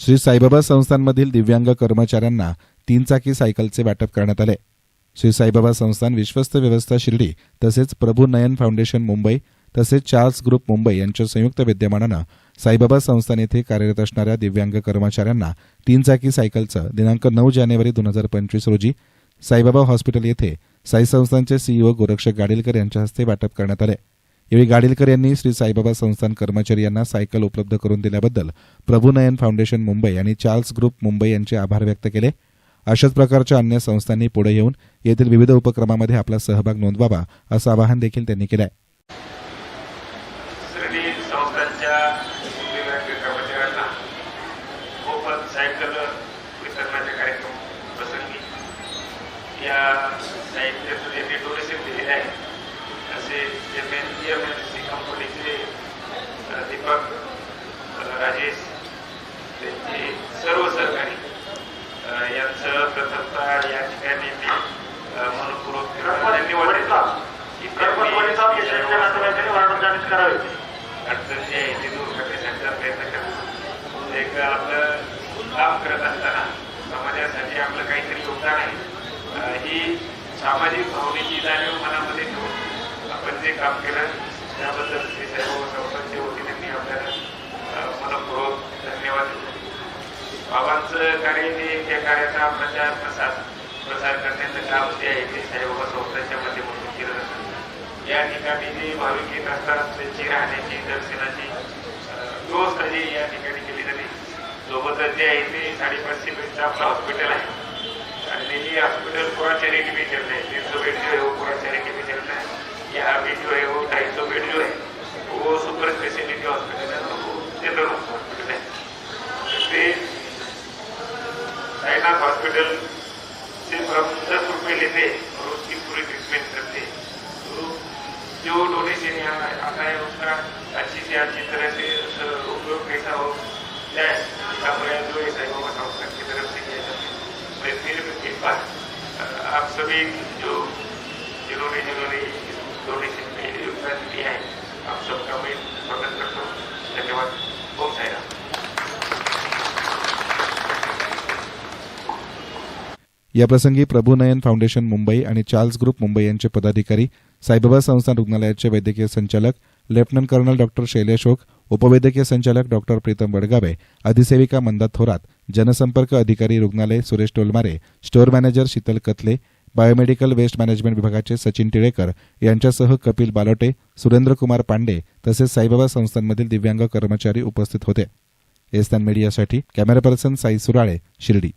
श्री साईबाबा संस्थांमधील दिव्यांग कर्मचाऱ्यांना तीन चाकी सायकलचे वाटप करण्यात आले. श्री साईबाबा संस्थान विश्वस्त व्यवस्था शिर्डी तसेच प्रभू नयन फाउंडेशन मुंबई तसेच चार्ल्स ग्रुप मुंबई यांच्या संयुक्त विद्यमानानं साईबाबा संस्थान येथे कार्यरत असणाऱ्या दिव्यांग कर्मचाऱ्यांना तीन चाकी सायकलचं दिनांक नऊ जानेवारी दोन हजार पंचवीस रोजी साईबाबा हॉस्पिटल येथे साई संस्थानचे सीईओ गोरक्ष गाडीलकर यांच्या हस्ते वाटप करण्यात आले. यावेळी गाडीलकर यांनी श्री साईबाबा संस्थान कर्मचारी यांना सायकल उपलब्ध करून दिल्याबद्दल प्रभूनयन फाउंडेशन मुंबई आणि चार्ल्स ग्रुप मुंबई यांचे आभार व्यक्त केले. अशाच प्रकारच्या अन्य संस्थांनी पुढे येऊन येथील विविध उपक्रमामध्ये आपला सहभाग नोंदवावा असं आवाहन देखील त्यांनी केलं आहे सायकल कार्यक्रम प्रसंगी या साहित्य ज्यांनी डोनेशन दिलेले आहे असे M N M N C कंपनीचे दीपक राजेश त्यांचे सर्व सहकारी अ, यांचं प्रथमतः या ठिकाणी मी मनपूर्वक त्यांनी अडचण आहे ती दूर करण्याचा प्रयत्न करतो एक आपलं काम करत असताना समाजासाठी आपलं काहीतरी योगदान आहे ही सामाजिक भावनेची जाणीव मनामध्ये ठेवून जे काम केलं त्याबद्दल श्री साईबाबा संस्थांच्या वतीने मी आपल्याला मनपूर्वक धन्यवाद बाबांचं कार्य हे त्या कार्याचा प्रचार प्रसार प्रसार करण्याचं काम जे आहे ते साईबाबा संस्थांच्या माध्यमातून केलं जातं. या ठिकाणी जे भाविक येत असतात त्यांची राहण्याची दर्शनाची व्यवस्था जी या ठिकाणी केली जाते. सोबतच जे आहे ते साडेपाचशे बेडचं आपलं हॉस्पिटल आहे. आणि ये हॉस्पिटल पूरा चैरिटी जो है वो ढाई सौ बेड जो है, वो सुपर स्पेशलिटी हॉस्पिटल है तो वो जनरल हॉस्पिटल है ते साईनाथ हॉस्पिटल सिर्फ़ हम दस रुपये लेते हैं और उसकी पूरी ट्रीटमेंट करते। हैं तो जो डोनेशन यहाँ आता है, उसका अच्छी से अच्छी तरह से उपयोग कैसा हो जाए इसका प्रयास जो है साईबाबा संस्थान की तरफ़ से किया जाता है। मैं फिर एक बार आप सभी जो जिन्होंने जिन्होंने इस डोनेशन में है आप सबका मैं स्वागत करता हूँ धन्यवाद ओम याप्रसंगी प्रभू नयन फाउंडेशन मुंबई आणि चार्ल्स ग्रुप मुंबई यांचे पदाधिकारी साईबाबा संस्थान रुग्णालयाचे वैद्यकीय संचालक lieutenant colonel doctor Shailesh Oak उपवैद्यकीय संचालक डॉक्टर प्रीतम वडगावे अधिसेविका मंदा थोरात जनसंपर्क अधिकारी रुग्णालय Suresh Tolmare store manager Sheetal Kathale biomedical waste management विभागाचे सचिन टिळेकर यांच्यासह कपिल बालोटे सुरेंद्रकुमार पांडे तसेच साईबाबा संस्थांमधील दिव्यांग कर्मचारी उपस्थित होते. एस्तान मीडियासाठी कॅमेरा पर्सन साई सुराळे शिर्डी.